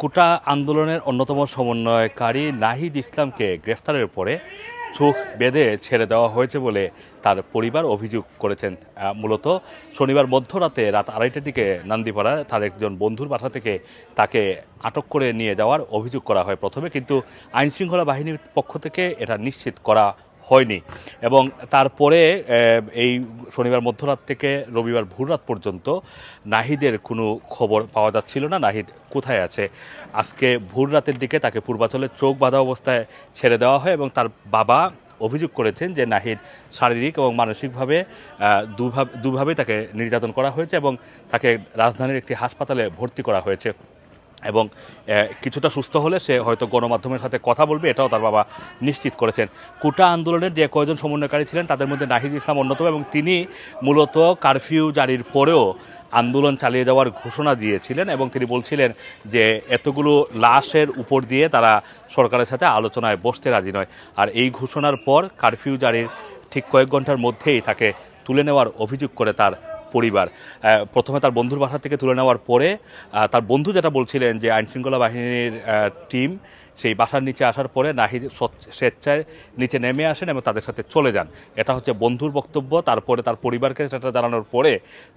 কোটা আন্দোলনের অন্যতম সমন্বয়কারী নাহিদ ইসলামকে গ্রেফতারের পরে চোখ বেঁধে ছেড়ে দেওয়া হয়েছে বলে তার পরিবার অভিযোগ করেছেন। মূলত শনিবার মধ্যরাতে রাত আড়াইটার দিকে নান্দিপাড়ায় তার একজন বন্ধুর বাসা থেকে তাকে আটক করে নিয়ে যাওয়ার অভিযোগ করা হয় প্রথমে, কিন্তু আইনশৃঙ্খলা বাহিনীর পক্ষ থেকে এটা নিশ্চিত করা হয়নি। এবং তারপরে এই শনিবার মধ্যরাত থেকে রবিবার ভোররাত পর্যন্ত নাহিদের কোনো খবর পাওয়া যাচ্ছিল না। নাহিদ কোথায় আছে? আজকে ভোর রাতের দিকে তাকে পূর্বাচলে চোখ বাঁধা অবস্থায় ছেড়ে দেওয়া হয় এবং তার বাবা অভিযোগ করেছেন যে নাহিদ শারীরিক এবং মানসিকভাবে দুভাবে তাকে নির্যাতন করা হয়েছে এবং তাকে রাজধানীর একটি হাসপাতালে ভর্তি করা হয়েছে। এবং কিছুটা সুস্থ হলে সে হয়তো গণমাধ্যমের সাথে কথা বলবে, এটাও তার বাবা নিশ্চিত করেছেন। কুটা আন্দোলনের যে কয়জন সমন্বয়কারী ছিলেন, তাদের মধ্যে নাহিদ ইসলাম অন্যতম এবং তিনি মূলত কারফিউ জারির পরেও আন্দোলন চালিয়ে যাওয়ার ঘোষণা দিয়েছিলেন এবং তিনি বলছিলেন যে এতগুলো লাশের উপর দিয়ে তারা সরকারের সাথে আলোচনায় বসতে রাজি নয়। আর এই ঘোষণার পর কারফিউ জারির ঠিক কয়েক ঘণ্টার মধ্যেই তাকে তুলে নেওয়ার অভিযোগ করে তার পরিবার। প্রথমে তার বন্ধুর বাসা থেকে তুলে নেওয়ার পরে তার বন্ধু যেটা বলছিলেন যে আইনশৃঙ্খলা বাহিনীর টিম, সেই বাসার নিচে আসার পরে নাহিদ স্বেচ্ছায় নিচে নেমে আসেন এবং তাদের সাথে চলে যান। এটা হচ্ছে বন্ধুর বক্তব্য। তারপরে তার পরিবারকে সেটা জানানোর পরে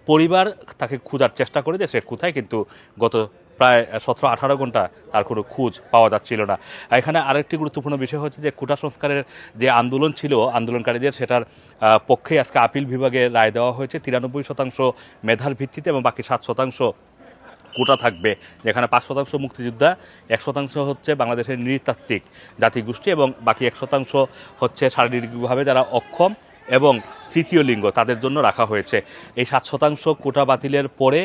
পরিবার তাকে খোঁজার চেষ্টা করে যে সে কোথায়, কিন্তু গত প্রায় সতেরো আঠারো ঘণ্টা তার কোনো খোঁজ পাওয়া যাচ্ছিল না। এখানে আরেকটি গুরুত্বপূর্ণ বিষয় হচ্ছে যে কোটা সংস্কারের যে আন্দোলন ছিল, আন্দোলনকারীদের সেটার পক্ষে আজকে আপিল বিভাগে রায় দেওয়া হয়েছে। তিরানব্বই শতাংশ মেধার ভিত্তিতে এবং বাকি সাত শতাংশ কোটা থাকবে, যেখানে পাঁচ শতাংশ মুক্তিযোদ্ধা, এক শতাংশ হচ্ছে বাংলাদেশের নৃতাত্ত্বিক জাতিগোষ্ঠী এবং বাকি এক শতাংশ হচ্ছে শারীরিকভাবে যারা অক্ষম এবং তৃতীয় লিঙ্গ তাদের জন্য রাখা হয়েছে। এই সাত শতাংশ কোটা বাতিলের পরে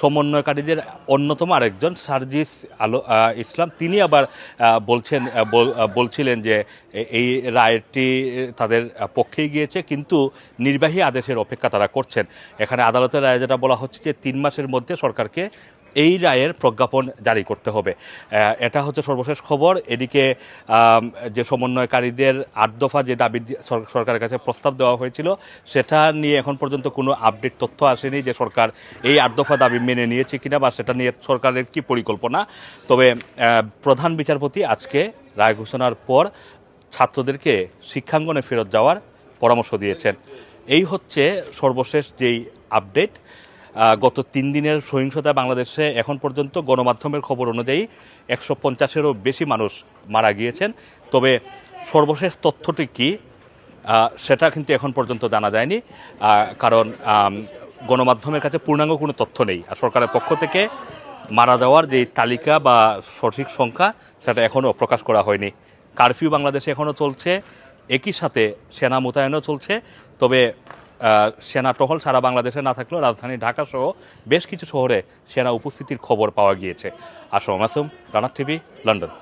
সমন্বয়কারীদের অন্যতম আরেকজন, সার্জিস আলো ইসলাম। তিনি আবার বলছেন বলছিলেন যে এই রায়টি তাদের পক্ষেই গিয়েছে, কিন্তু নির্বাহী আদেশের অপেক্ষা তারা করছেন। এখানে আদালতের রায় যেটা বলা হচ্ছে যে, তিন মাসের মধ্যে সরকারকে এই রায়ের প্রজ্ঞাপন জারি করতে হবে। এটা হচ্ছে সর্বশেষ খবর। এদিকে যে সমন্বয়কারীদের আট দফা যে দাবি সরকারের কাছে প্রস্তাব দেওয়া হয়েছিল, সেটা নিয়ে এখন পর্যন্ত কোনো আপডেট, তথ্য আসেনি যে সরকার এই আট দফা দাবি মেনে নিয়েছে কিনা বা সেটা নিয়ে সরকারের কি পরিকল্পনা। তবে প্রধান বিচারপতি আজকে রায় ঘোষণার পর ছাত্রদেরকে শিক্ষাঙ্গনে ফেরত যাওয়ার পরামর্শ দিয়েছেন। এই হচ্ছে সর্বশেষ যেই আপডেট। গত তিন দিনের সহিংসতা বাংলাদেশে এখন পর্যন্ত গণমাধ্যমের খবর অনুযায়ী একশো পঞ্চাশেরও বেশি মানুষ মারা গিয়েছেন। তবে সর্বশেষ তথ্যটি কি সেটা কিন্তু এখন পর্যন্ত জানা যায়নি। কারণ গণমাধ্যমের কাছে পূর্ণাঙ্গ কোনো তথ্য নেই। আর সরকারের পক্ষ থেকে মারা যাওয়ার যে তালিকা বা সঠিক সংখ্যা, সেটা এখনও প্রকাশ করা হয়নি। কারফিউ বাংলাদেশে এখনও চলছে। একই সাথে সেনা মোতায়েনও চলছে। তবে সেনা টহল সারা বাংলাদেশে না থাকলেও রাজধানী ঢাকা সহ বেশ কিছু শহরে সেনা উপস্থিতির খবর পাওয়া গিয়েছে। আসম মাসুম, রানার টিভি, লন্ডন।